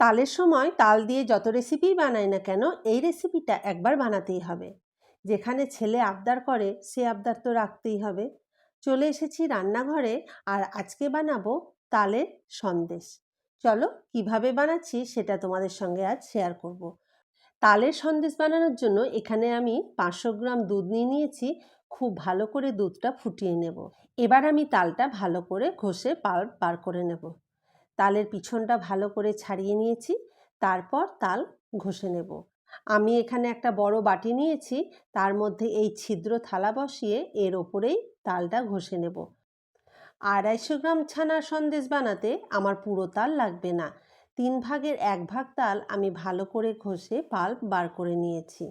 তালের সময় তাল দিয়ে যত রেসিপিই বানাই না কেন, এই রেসিপিটা একবার বানাতেই হবে। যেখানে ছেলে আবদার করে, সে আবদার তো রাখতেই হবে। চলে এসেছি রান্নাঘরে আর আজকে বানাবো তালের সন্দেশ। চলো, কীভাবে বানাচ্ছি সেটা তোমাদের সঙ্গে আজ শেয়ার করব। তালের সন্দেশ বানানোর জন্য এখানে আমি পাঁচশো গ্রাম দুধ নিয়ে নিয়েছি, খুব ভালো করে দুধটা ফুটিয়ে নেব। এবার আমি তালটা ভালো করে ঘষে পাল্প বার করে নেব। তালের পিছনটা ভালো করে ছাড়িয়ে নিয়েছি। তারপর তাল ঘষে নেব। আমি এখানে একটা বড় বাটি নিয়েছি, তার মধ্যে এই ছিদ্র থালা বসিয়ে এর ওপরেই তালটা ঘষে নেব। আড়াইশো গ্রাম ছানার সন্দেশ বানাতে আমার পুরো তাল লাগবে না। তিন ভাগের এক ভাগ তাল আমি ভালো করে ঘষে পাল্প বার করে নিয়েছি।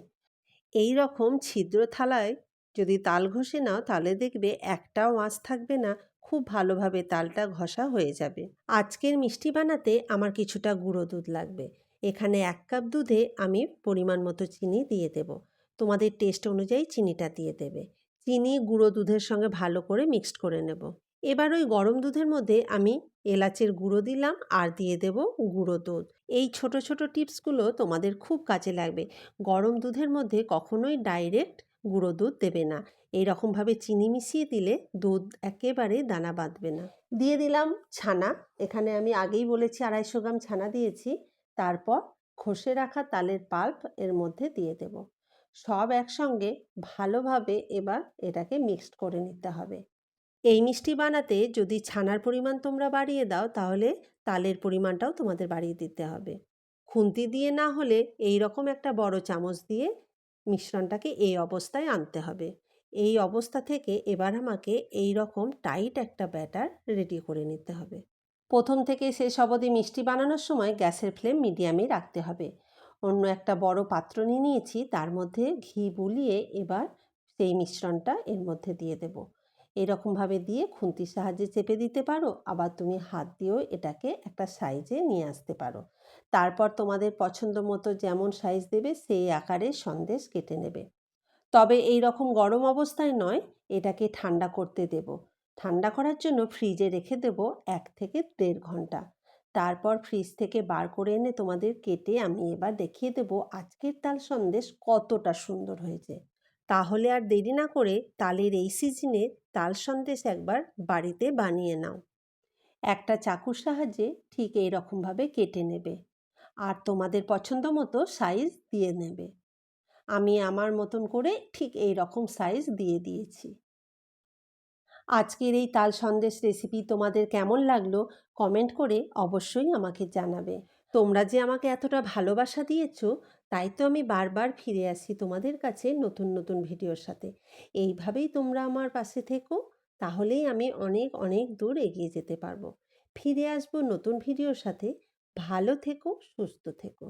এই রকম ছিদ্র থালায় যদি তাল ঘষে নাও তাহলে দেখবে একটাও মাছ থাকবে না। খুব ভালোভাবে তালটা ঘষা হয়ে যাবে। আজকের মিষ্টি বানাতে আমার কিছুটা গুঁড়ো দুধ লাগবে। এখানে এক কাপ দুধে আমি পরিমাণ মতো চিনি দিয়ে দেব। তোমাদের টেস্ট অনুযায়ী চিনিটা দিয়ে দেবে। চিনি, গুঁড়ো দুধের সঙ্গে ভালো করে মিক্সড করে নেব। এবার ওই গরম দুধের মধ্যে আমি এলাচের গুঁড়ো দিলাম আর দিয়ে দেব গুঁড়ো দুধ। এই ছোট ছোট টিপসগুলো তোমাদের খুব কাজে লাগবে। গরম দুধের মধ্যে কখনোই ডাইরেক্ট গুঁড়ো দুধ দেবে না। এই রকমভাবে চিনি মিশিয়ে দিলে দুধ একেবারে দানা বাঁধবে না। দিয়ে দিলাম ছানা। এখানে আমি আগেই বলেছি আড়াইশো গ্রাম ছানা দিয়েছি। তারপর খসে রাখা তালের পাল্প এর মধ্যে দিয়ে দেব। সব একসঙ্গে ভালোভাবে এবার এটাকে মিক্সড করে নিতে হবে। এই মিষ্টি বানাতে যদি ছানার পরিমাণ তোমরা বাড়িয়ে দাও, তাহলে তালের পরিমাণটাও তোমাদের বাড়িয়ে দিতে হবে। খুন্তি দিয়ে না হলে এই রকম একটা বড় চামচ দিয়ে মিশ্রণটাকে এই অবস্থায় আনতে হবে। এই অবস্থা থেকে এবার আমাকে এই রকম টাইট একটা ব্যাটার রেডি করে নিতে হবে। প্রথম থেকে শেষ অবধি মিষ্টি বানানোর সময় গ্যাসের ফ্লেম মিডিয়ামে রাখতে হবে। অন্য একটা বড় পাত্র নিয়ে নিয়েছি, তার মধ্যে ঘি বুলিয়ে এবার সেই মিশ্রণটা এর মধ্যে দিয়ে দেব। এরকমভাবে দিয়ে খুন্তির সাহায্যে চেপে দিতে পারো। আবার তুমি হাত দিয়েও এটাকে একটা সাইজে নিয়ে আসতে পারো। তারপর তোমাদের পছন্দ মতো যেমন সাইজ দেবে, সেই আকারে সন্দেশ কেটে নেবে। তবে এই রকম গরম অবস্থায় নয়, এটাকে ঠান্ডা করতে দেব। ঠান্ডা করার জন্য ফ্রিজে রেখে দেব এক থেকে দেড় ঘণ্টা। তারপর ফ্রিজ থেকে বার করে এনে তোমাদের কেটে আমি এবার দেখিয়ে দেব আজকের তাল সন্দেশ কতটা সুন্দর হয়েছে। তাহলে আর দেরি না করে তালের এই সিজনে তাল সন্দেশ একবার বাড়িতে বানিয়ে নাও। একটা চাকুর সাহায্যে ঠিক এই রকমভাবে কেটে নেবে। আর তোমাদের পছন্দ মতো সাইজ দিয়ে নেবে। আমি আমার মতন করে ঠিক এই রকম সাইজ দিয়ে দিয়েছি। আজকের এই তাল সন্দেশ রেসিপি তোমাদের কেমন লাগল কমেন্ট করে অবশ্যই আমাকে জানাবে। তোমরা যে আমাকে এতটা ভালোবাসা দিয়েছ, তাই তো আমি বারবার ফিরে আসি তোমাদের কাছে নতুন নতুন ভিডিওর সাথে। এইভাবেই তোমরা আমার পাশে থেকো, তাহলেই আমি অনেক অনেক দূর এগিয়ে যেতে পারব। ফিরে আসব নতুন ভিডিওর সাথে। ভালো থেকো, সুস্থ থেকো।